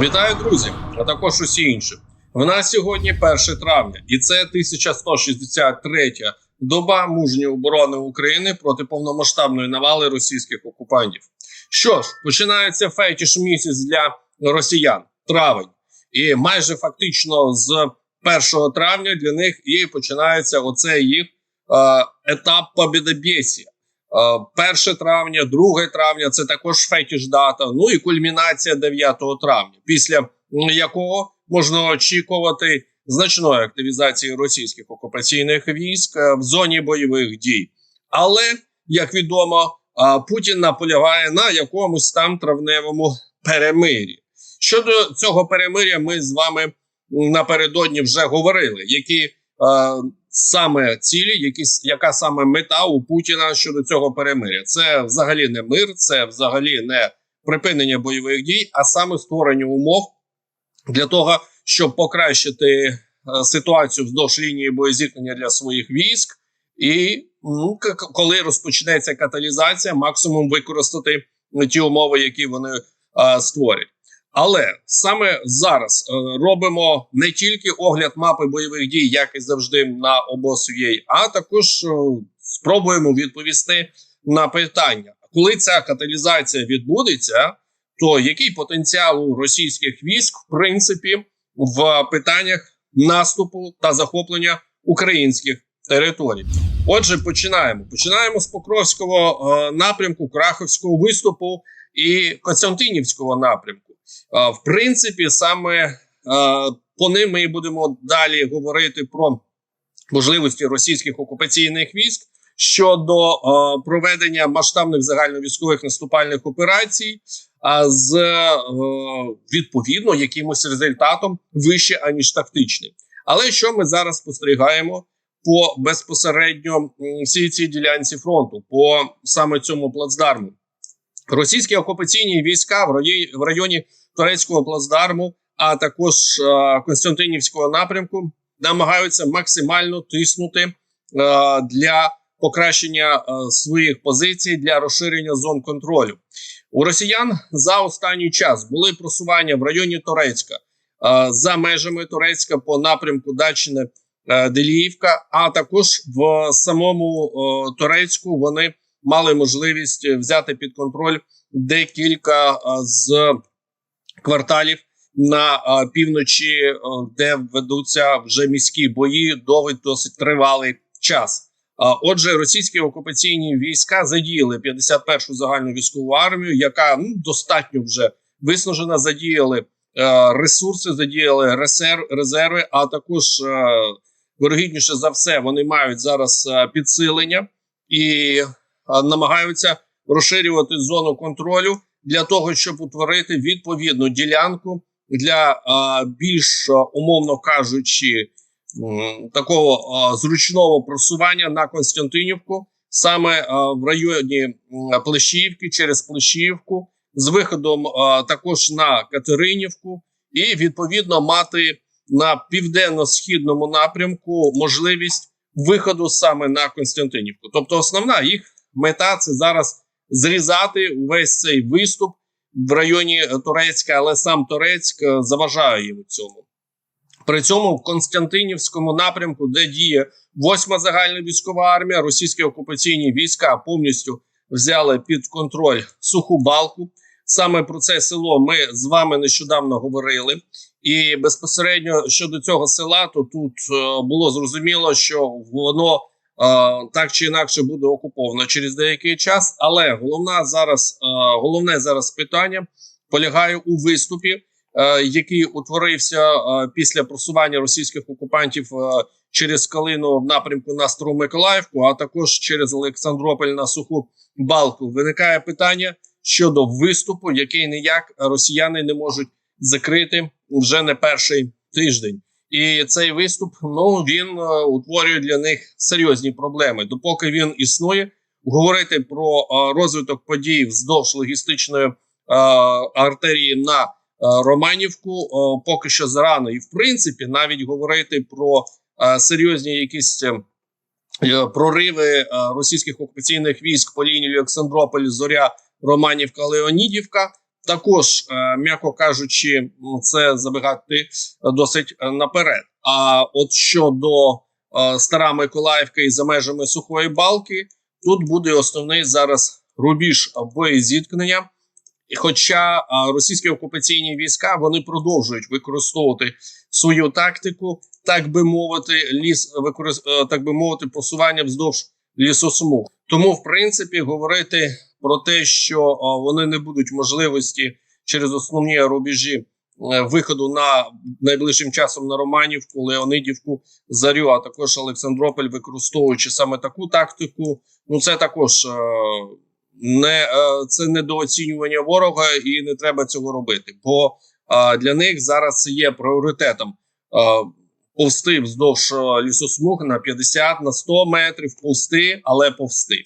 Вітаю, друзі, а також усі інші. В нас сьогодні 1 травня, і це 1163 доба мужньої оборони України проти повномасштабної навали російських окупантів. Що ж, починається фетіш місяць для росіян травень, і майже фактично з 1 травня для них і починається оцей їх е, етап побідобєсія. Е, 1 травня, 2 травня це також фетіш дата. Ну і кульмінація 9 травня, після якого можна очікувати значної активізації російських окупаційних військ е, в зоні бойових дій. Але як відомо, е, Путін наполягає на якомусь там травневому перемирі. Щодо цього перемиря, ми з вами напередодні вже говорили, які е, саме цілі, які яка саме мета у Путіна щодо цього перемиря. Це взагалі не мир, це взагалі не припинення бойових дій, а саме створення умов для того, щоб покращити е, ситуацію вздовж лінії боєзіткнення для своїх військ, і ну, коли розпочнеться каталізація, максимум використати ті умови, які вони е, створять. Але саме зараз е, робимо не тільки огляд мапи бойових дій, як і завжди на обосує, а також е, спробуємо відповісти на питання, коли ця каталізація відбудеться, то який потенціал у російських військ, в принципі, в питаннях наступу та захоплення українських територій? Отже, починаємо. Починаємо з Покровського е, напрямку, Краховського виступу і Костянтинівського напрямку. В принципі, саме по ним ми будемо далі говорити про можливості російських окупаційних військ щодо проведення масштабних загальновійськових наступальних операцій, а з відповідно якимось результатом вище аніж тактичним. Але що ми зараз спостерігаємо по безпосередньо всій цій ділянці фронту, по саме цьому плацдарму? Російські окупаційні війська в районі, турецького плацдарму, а також е, Константинівського напрямку, намагаються максимально тиснути е, для покращення е, своїх позицій для розширення зон контролю. У росіян за останній час були просування в районі Турецька за межами Турецька по напрямку Дачне е, Деліївка, а також в самому е, Турецьку вони мали можливість взяти під контроль декілька е, з кварталів на е, півночі, е, де ведуться вже міські бої довгий досить тривалий час. Е, Отже, російські окупаційні війська задіяли 51-шу загальну військову армію, яка ну, достатньо вже виснажена. Задіяли е, ресурси, задіяли резерв, резерви, а також е, вирогідніше за все вони мають зараз е, підсилення і е, намагаються розширювати зону контролю для того, щоб утворити відповідну ділянку для більш умовно кажучи, такого зручного просування на Константинівку, саме в районі м, Плещіївки через Плещіївку, з виходом також на Катеринівку, і відповідно мати на південно-східному напрямку можливість виходу саме на Константинівку. Тобто, основна їх мета це зараз зрізати увесь цей виступ в районі Турецька, але сам Турецьк е, заважає їм у цьому. При цьому в Константинівському напрямку, де діє 8-ма загальна військова армія, російські окупаційні війська повністю взяли під контроль суху балку. Саме про це село ми з вами нещодавно говорили. І безпосередньо щодо цього села, то тут е, було зрозуміло, що воно так чи інакше буде окуповано через деякий час. Але головна зараз, головне зараз питання полягає у виступі, е, який утворився е, після просування російських окупантів е, через Калину в напрямку на Стару Миколаївку, а також через Олександрополь на суху балку. Виникає питання щодо виступу, який ніяк росіяни не можуть закрити вже не перший тиждень. І цей виступ ну він е, утворює для них серйозні проблеми. Допоки він існує, говорити про е, розвиток подій вздовж логістичної е, артерії на Романівку поки що зарано. І в принципі, навіть говорити про серйозні якісь прориви російських окупаційних військ по лінії Олександрополь, Зоря, Романівка, Леонідівка також, е, м'яко кажучи, це забігати досить наперед. А от щодо е, Стара Миколаївка і за межами сухої балки, тут буде основний зараз рубіж боєзіткнення. Хоча е, російські окупаційні війська вони продовжують використовувати свою тактику, так би мовити, ліс використ... так би мовити, просування вздовж лісосмуг. Тому, в принципі, говорити про те, що вони не будуть можливості через основні рубежі е, виходу на найближчим часом на Романівку, Леонидівку, Зарю, а також Олександрополь, використовуючи саме таку тактику. Ну це також е, не е, це недооцінювання ворога, і не треба цього робити. Бо для них зараз є пріоритетом. Повсти вздовж лісосмуг на 50 на 100 метрів, повсти, але повсти.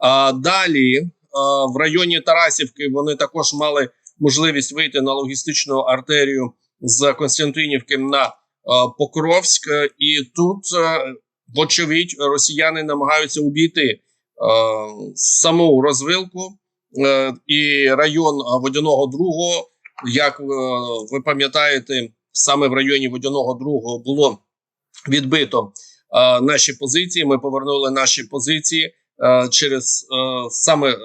А далі в районі Тарасівки вони також мали можливість вийти на логістичну артерію з Константинівки на е, Покровськ, Е, і тут, е, вочевидь, росіяни намагаються обійти е, саму розвилку е, і район е, водяного другого. Як е, ви пам'ятаєте, саме в районі водяного другого було відбито е, наші позиції. Ми повернули наші позиції е, через е, саме е,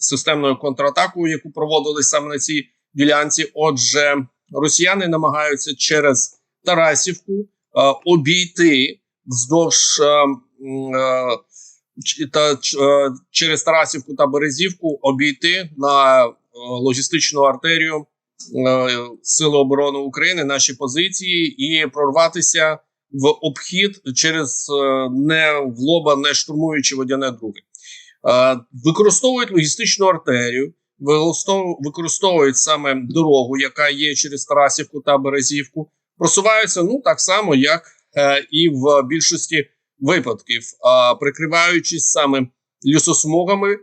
системною контратакою, яку проводили саме на цій ділянці. Отже, росіяни намагаються через Тарасівку е, обійти вздовж. е, е, та е, через Тарасівку та Березівку обійти на е, логістичну артерію е, Сили оборони України наші позиції і прорватися в обхід через е, не в лоба, не штурмуючи водяне друге. Е, Використовують логістичну артерію, використовують саме дорогу, яка є через Тарасівку та Березівку. Просуваються ну так само, як е, і в більшості випадків, прикриваючись саме лісосмугами,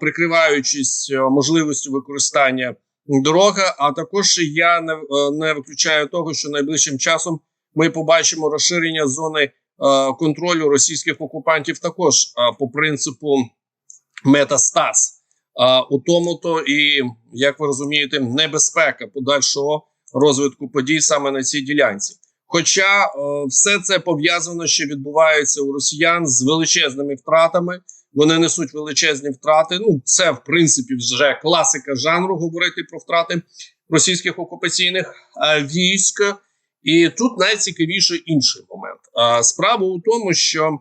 прикриваючись можливістю використання дороги. А також я не виключаю того, що найближчим часом ми побачимо розширення зони е, контролю російських окупантів, також е, по принципу метастаз. У тому то і як ви розумієте, небезпека подальшого розвитку подій саме на цій ділянці. Хоча е, все це пов'язано, що відбувається у росіян з величезними втратами. Вони несуть величезні втрати. Ну, це в принципі вже класика жанру говорити про втрати російських окупаційних е, військ. І тут найцікавіше інший момент. Справа у тому, що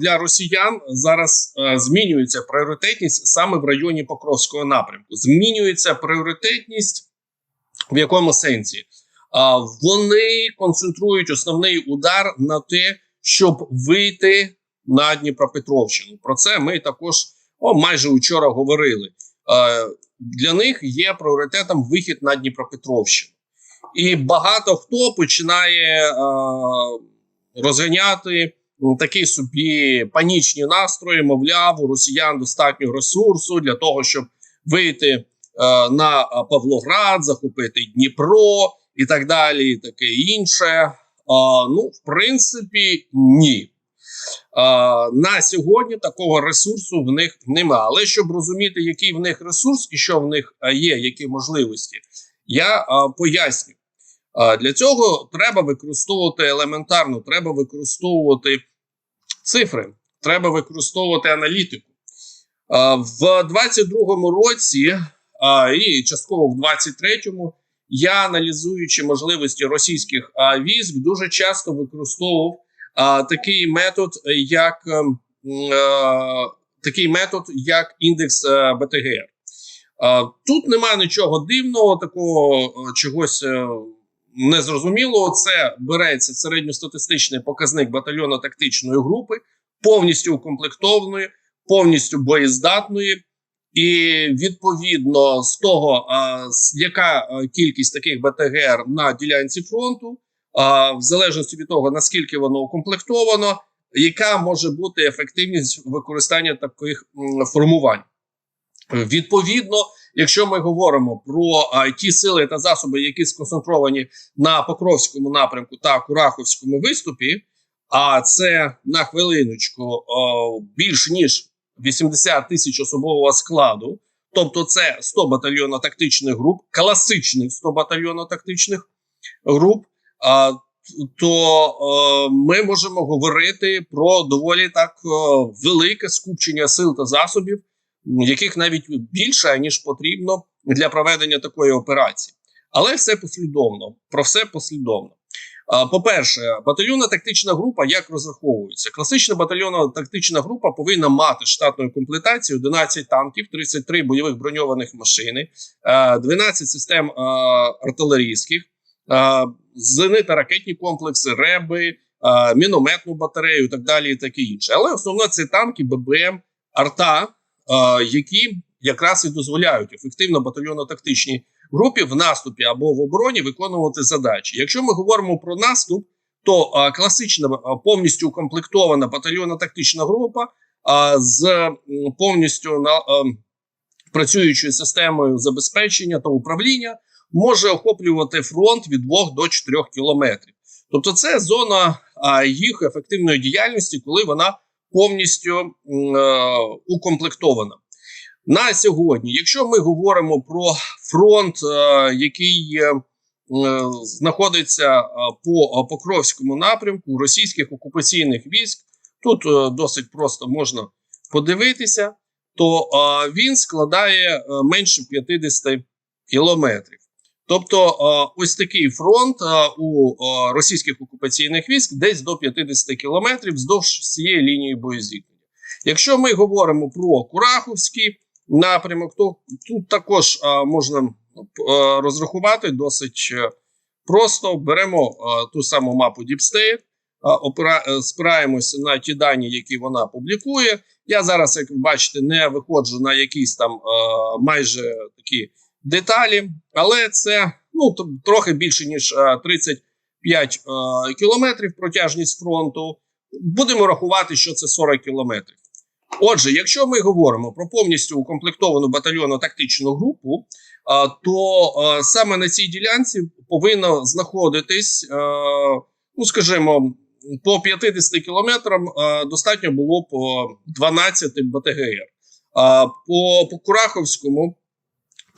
для росіян зараз змінюється пріоритетність саме в районі Покровського напрямку. Змінюється пріоритетність в якому сенсі? Вони концентрують основний удар на те, щоб вийти на Дніпропетровщину. Про це ми також о, майже вчора говорили. Для них є пріоритетом вихід на Дніпропетровщину. І багато хто починає а, розганяти такі собі панічні настрої, мовляв, у росіян достатньо ресурсу для того, щоб вийти е, на е, Павлоград, захопити Дніпро і так далі, і таке інше. Е, ну, в принципі, ні. Е, на сьогодні такого ресурсу в них немає. Але щоб розуміти, який в них ресурс і що в них е, є, які можливості, я е, поясню. Е, Для цього треба використовувати елементарно, треба використовувати цифри, треба використовувати аналітику. Е, В 22-му році і частково в 23-му я, аналізуючи можливості російських військ, дуже часто використовував такий метод, як е, е, такий метод, як індекс БТГР. Е, Тут немає нічого дивного, такого е, чогось е, незрозумілого. Це береться середньостатистичний показник батальйонно-тактичної групи, повністю укомплектованої, повністю боєздатної. І відповідно з того, яка кількість таких БТГР на ділянці фронту, в залежності від того наскільки воно укомплектовано, яка може бути ефективність використання таких формувань. Відповідно, якщо ми говоримо про а, ті сили та засоби, які сконцентровані на Покровському напрямку та Кураховському виступі, а це на хвилиночку о, більш ніж 80 тисяч особового складу, тобто це 100 батальйонно-тактичних груп, класичних 100 батальйонно-тактичних груп, а, то е, ми можемо говорити про доволі так е, велике скупчення сил та засобів, яких навіть більше ніж потрібно для проведення такої операції. Але все послідовно. Про все послідовно. По-перше, батальйонна тактична група як розраховується? Класична батальйонна тактична група повинна мати штатною комплектацією 11 танків, 33 бойових броньованих машини, е, 12 систем артилерійських, зенитно-ракетні комплекси, реби, мінометну батарею і так далі, і таке інше. Але основно це танки, ББМ, арта, які якраз і дозволяють ефективно батальйонно-тактичній групі в наступі або в обороні виконувати задачі. Якщо ми говоримо про наступ, то класична повністю укомплектована батальйонно-тактична група з повністю на працюючою системою забезпечення та управління може охоплювати фронт від 2 до 4 кілометрів. Тобто, це зона їх ефективної діяльності, коли вона повністю е, укомплектована. На сьогодні, якщо ми говоримо про фронт, е, який е, е, знаходиться е, по Покровському напрямку російських окупаційних військ, тут е, досить просто можна подивитися, то е, він складає е, менше 50 кілометрів. Тобто, е, ось такий фронт е, у е, російських окупаційних військ десь до 50 кілометрів вздовж всієї лінії боєзіткнення. Якщо ми говоримо про Кураховський напрямок, то тут також можна розрахувати досить просто. Беремо ту саму мапу е, спираємося на ті дані, які вона публікує. Я зараз, як ви бачите, не виходжу на якісь там майже такі деталі, але це ну, трохи більше ніж 35 кілометрів протяжність фронту. Будемо рахувати, що це 40 кілометрів. Отже, якщо ми говоримо про повністю укомплектовану батальйонну тактичну групу, то саме на цій ділянці повинно знаходитись, ну скажімо, по 50 кілометрам достатньо було по 12 БТГР. По, по Кураховському,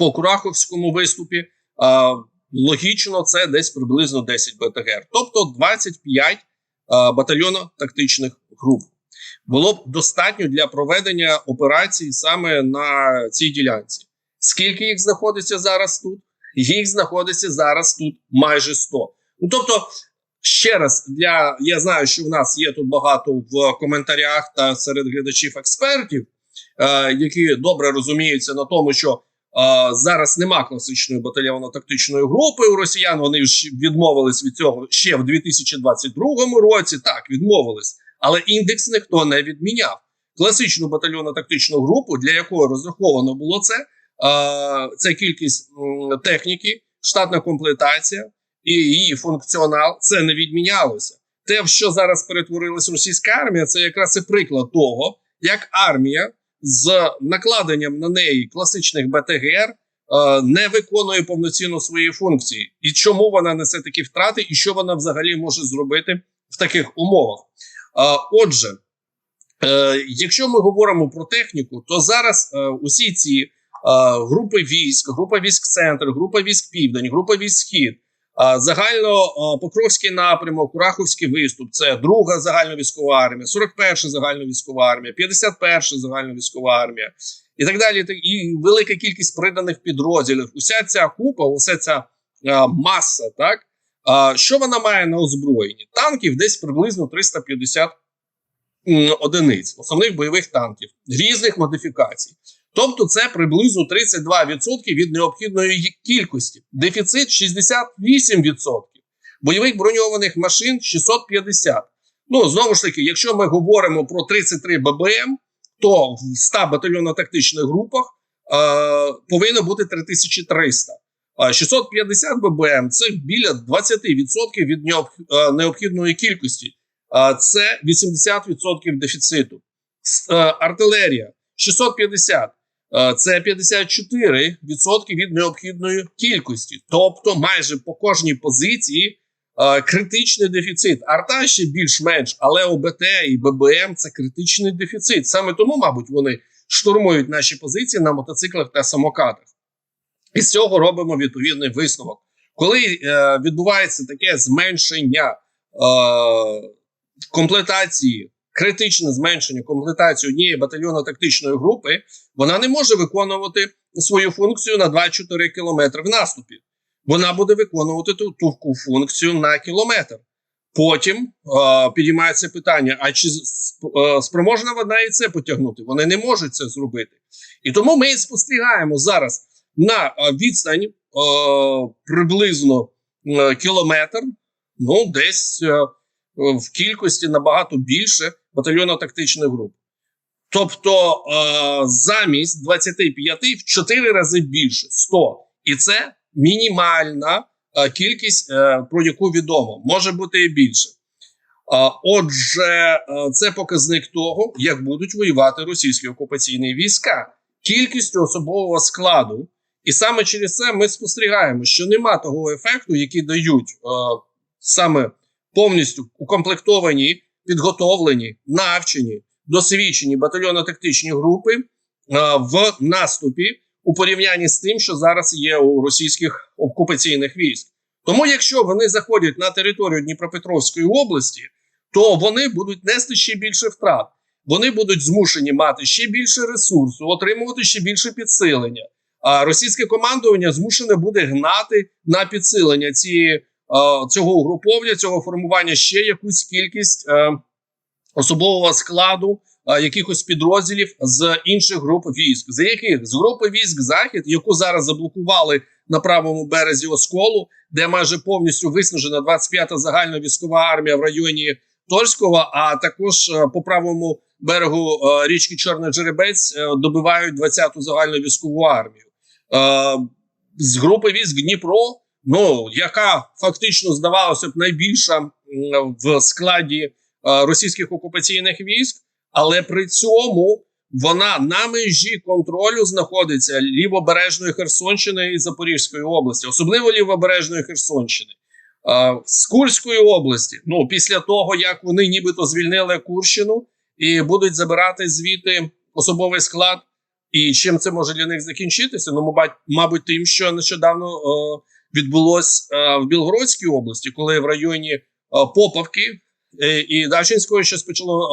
по Кураховському виступі а, логічно це десь приблизно 10 БТГР, тобто 25 а, батальйонно-тактичних груп було б достатньо для проведення операцій саме на цій ділянці. Скільки їх знаходиться зараз тут? Їх знаходиться зараз тут майже 100. Ну тобто, ще раз, для я знаю, що в нас є тут багато в коментарях та серед глядачів експертів, е, які добре розуміються на тому, що зараз нема класичної батальйонно-тактичної групи у росіян. Вони ж відмовились від цього ще в 2022 році. Так, відмовились але індекс ніхто не відміняв. Класичну батальйонно тактичну групу, для якої розраховано було це, це кількість техніки, штатна комплектація і її функціонал. Це не відмінялося. Те, в що зараз перетворилась російська армія, це якраз і приклад того, як армія з накладенням на неї класичних БТГР е, не виконує повноцінно свої функції, і чому вона несе такі втрати, і що вона взагалі може зробити в таких умовах. А, Отже, е, якщо ми говоримо про техніку, то зараз е, усі ці е, групи військ, група військ Центр, група військ Південь, група військ Схід, е, загально Покровський напрямок, Кураховський виступ, це друга загальновійськова армія, 41 загальновійськова армія, 51 загальновійськова армія і так далі. І велика кількість приданих підрозділів. Уся ця купа, уся ця маса, так. Що вона має на озброєнні? Танків десь приблизно 350 м, одиниць, основних бойових танків різних модифікацій. Тобто, це приблизно 32% від необхідної кількості. Дефіцит 68%. Бойових броньованих машин 650. Ну, знову ж таки, якщо ми говоримо про 33 ББМ, то в 100 батальйонно-тактичних групах е, повинно бути 3300. А 650 ББМ це біля 20% від е, необхідної кількості. Це 80% дефіциту. Е, Артилерія 650 е, це 54% від необхідної кількості. Тобто, майже по кожній позиції е, критичний дефіцит. Арта ще більш-менш, але ОБТ і ББМ це критичний дефіцит. Саме тому, мабуть, вони штурмують наші позиції на мотоциклах та самокатах. І з цього робимо відповідний висновок. Коли е, відбувається таке зменшення е, комплектації, критичне зменшення комплектації однієї батальйонно-тактичної групи, вона не може виконувати свою функцію на 2-4 кілометри в наступі. Вона буде виконувати ту, ту функцію на кілометр. Потім е, підіймається питання: а чи е, спроможна вона і це потягнути? Вони не можуть це зробити. І тому ми спостерігаємо зараз на відстань е, приблизно е, кілометр, ну десь е, в кількості набагато більше батальйонно-тактичних груп. Тобто е, замість 25 в 4 рази більше 100. І це мінімальна е, кількість, е, про яку відомо, може бути і більше. Е, отже, е, це показник того, як будуть воювати російські окупаційні війська, кількістю особового складу. І саме через це ми спостерігаємо, що нема того ефекту, який дають е, саме повністю укомплектовані, підготовлені, навчені, досвідчені батальйонно-тактичні групи е, в наступі у порівнянні з тим, що зараз є у російських окупаційних військ. Тому, якщо вони заходять на територію Дніпропетровської області, то вони будуть нести ще більше втрат. Вони будуть змушені мати ще більше ресурсу, отримувати ще більше підсилення. А російське командування змушене буде гнати на підсилення цієї цього угруповання, цього формування ще якусь кількість е, особового складу, е, якихось підрозділів з інших груп військ. З яких з групи військ Захід, яку зараз заблокували на правому березі Осколу, де майже повністю виснажена 25-та загальна військова армія в районі Торського, а також е, по правому берегу річки Чорний Джеребець добивають 20-ту загальну військову армію. З групи військ Дніпро, ну яка фактично здавалося б найбільша в складі е, російських окупаційних військ, але при цьому вона на межі контролю знаходиться лівобережної Херсонщини і Запорізької області, особливо лівобережної Херсонщини. Е, з Курської області, ну після того як вони нібито звільнили Курщину і будуть забирати звідти особовий склад. І чим це може для них закінчитися? Ну, мабуть, тим, що нещодавно е, відбулось е, в Білгородській області, коли в районі е, Поповки е, і Дачинської щось почало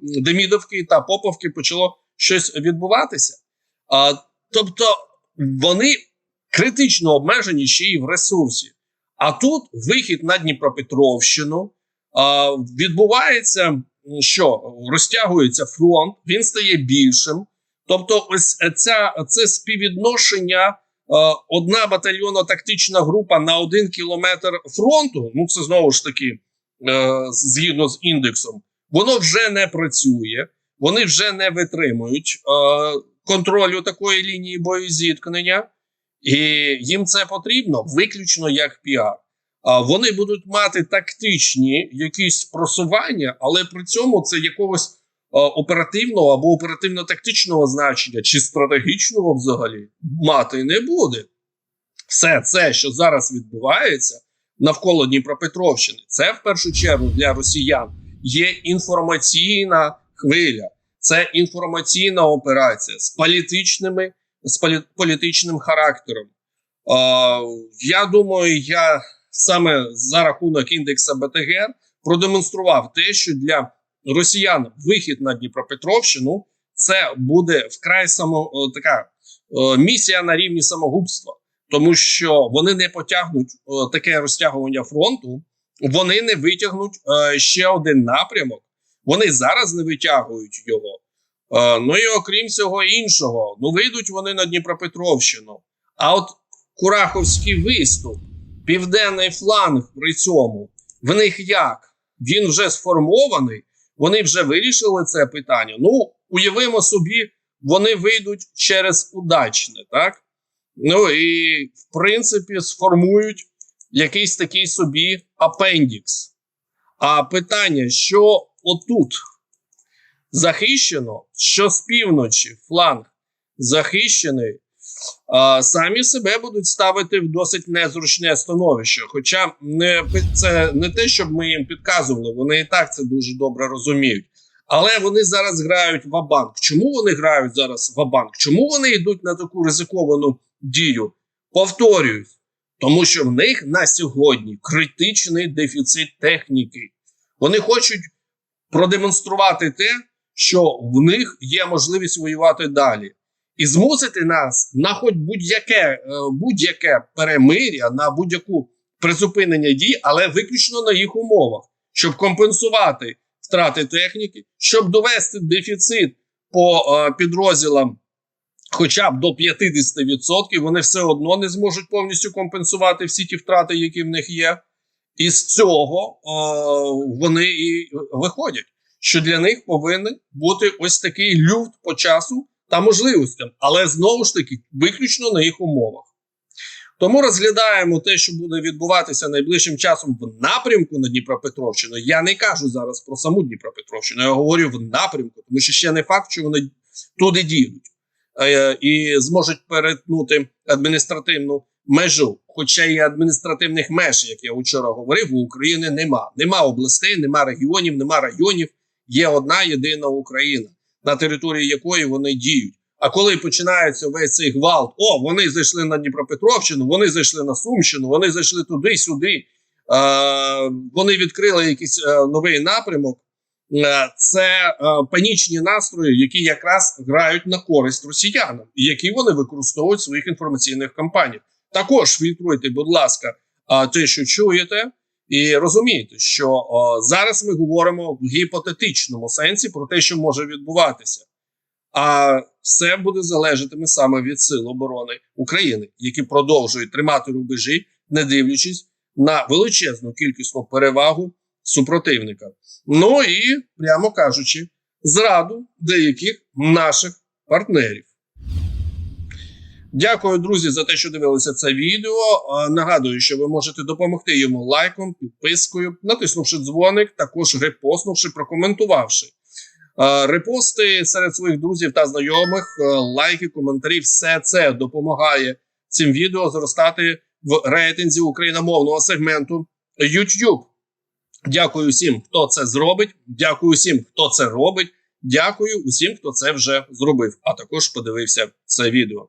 Демідовки та Поповки почало щось відбуватися. Тобто вони критично обмежені ще й в ресурсі. А тут вихід на Дніпропетровщину відбувається, що розтягується фронт, він стає більшим. Тобто, ось ця це співвідношення. Е, Одна батальйонно-тактична група на один кілометр фронту. Ну це знову ж таки е, згідно з індексом. Воно вже не працює, вони вже не витримують е, контролю такої лінії боєзіткнення, і їм це потрібно виключно як піар. Вони будуть мати тактичні якісь просування, але при цьому це якогось оперативного або оперативно-тактичного значення чи стратегічного взагалі мати не буде. Все це, що зараз відбувається навколо Дніпропетровщини, це в першу чергу для росіян є інформаційна хвиля, це інформаційна операція з політичними з полі- політичним характером. Е, я думаю, я саме за рахунок індекса БТГ продемонстрував те, що для росіян вихід на Дніпропетровщину це буде вкрай само е, така е, місія на рівні самогубства, тому що вони не потягнуть е, таке розтягування фронту, вони не витягнуть ще один напрямок. Вони зараз не витягують його. Ну і окрім всього іншого, ну вийдуть вони на Дніпропетровщину. А от Кураховський виступ, південний фланг при цьому, в них як? Він вже сформований, вони вже вирішили це питання. Ну, уявимо собі, вони вийдуть через удачне, так? Ну і в принципі сформують якийсь такий собі апендікс. А питання, що отут захищено, що з півночі фланг захищений, самі себе будуть ставити в досить незручне становище. Хоча не це не те, щоб ми їм підказували, вони і так це дуже добре розуміють. Але вони зараз грають в банк Чому вони грають зараз в банк Чому вони йдуть на таку ризиковану дію? Повторююсь, тому що в них на сьогодні критичний дефіцит техніки. Вони хочуть продемонструвати те, що в них є можливість воювати далі, і змусити нас на хоч будь-яке е, будь-яке перемир'я, на будь-яку призупинення дій, але виключно на їх умовах, щоб компенсувати втрати техніки, щоб довести дефіцит по е, підрозділам. Хоча б до 50% вони все одно не зможуть повністю компенсувати всі ті втрати, які в них є. І з цього е, вони і виходять, що для них повинен бути ось такий люфт по часу та можливостям, але знову ж таки виключно на їх умовах. Тому розглядаємо те, що буде відбуватися найближчим часом в напрямку на Дніпропетровщину. Я не кажу зараз про саму Дніпропетровщину, я говорю в напрямку, тому що ще не факт, що вони туди дійдуть е, і зможуть перетнути адміністративну межу. Хоча і адміністративних меж, як я вчора говорив, у України нема. Нема областей, нема регіонів, нема районів. Є одна єдина Україна, на території якої вони діють. А коли починається весь цей гвалт, о, вони зайшли на Дніпропетровщину, вони зайшли на Сумщину, вони зайшли туди-сюди. Вони відкрили якийсь е, новий напрямок. Е, це е, панічні настрої, які якраз грають на користь росіянам, і які вони використовують в своїх інформаційних кампаніях. Також фільтруйте, будь ласка, те, що чуєте, і розумієте, що е, зараз ми говоримо в гіпотетичному сенсі про те, що може відбуватися. А все буде залежатиме саме від сил оборони України, які продовжують тримати рубежі, не дивлячись на величезну кількісну перевагу супротивника. Ну і прямо кажучи, зраду деяких наших партнерів. Дякую, друзі, за те, що дивилися це відео. Нагадую, що ви можете допомогти йому лайком, підпискою, натиснувши дзвоник, також репостнувши, прокоментувавши. Репости серед своїх друзів та знайомих, лайки, коментарі, все це допомагає цим відео зростати в рейтинзі україномовного сегменту YouTube. Дякую всім, хто це зробить. Дякую всім, хто це робить. Дякую усім, хто це вже зробив, а також подивився це відео.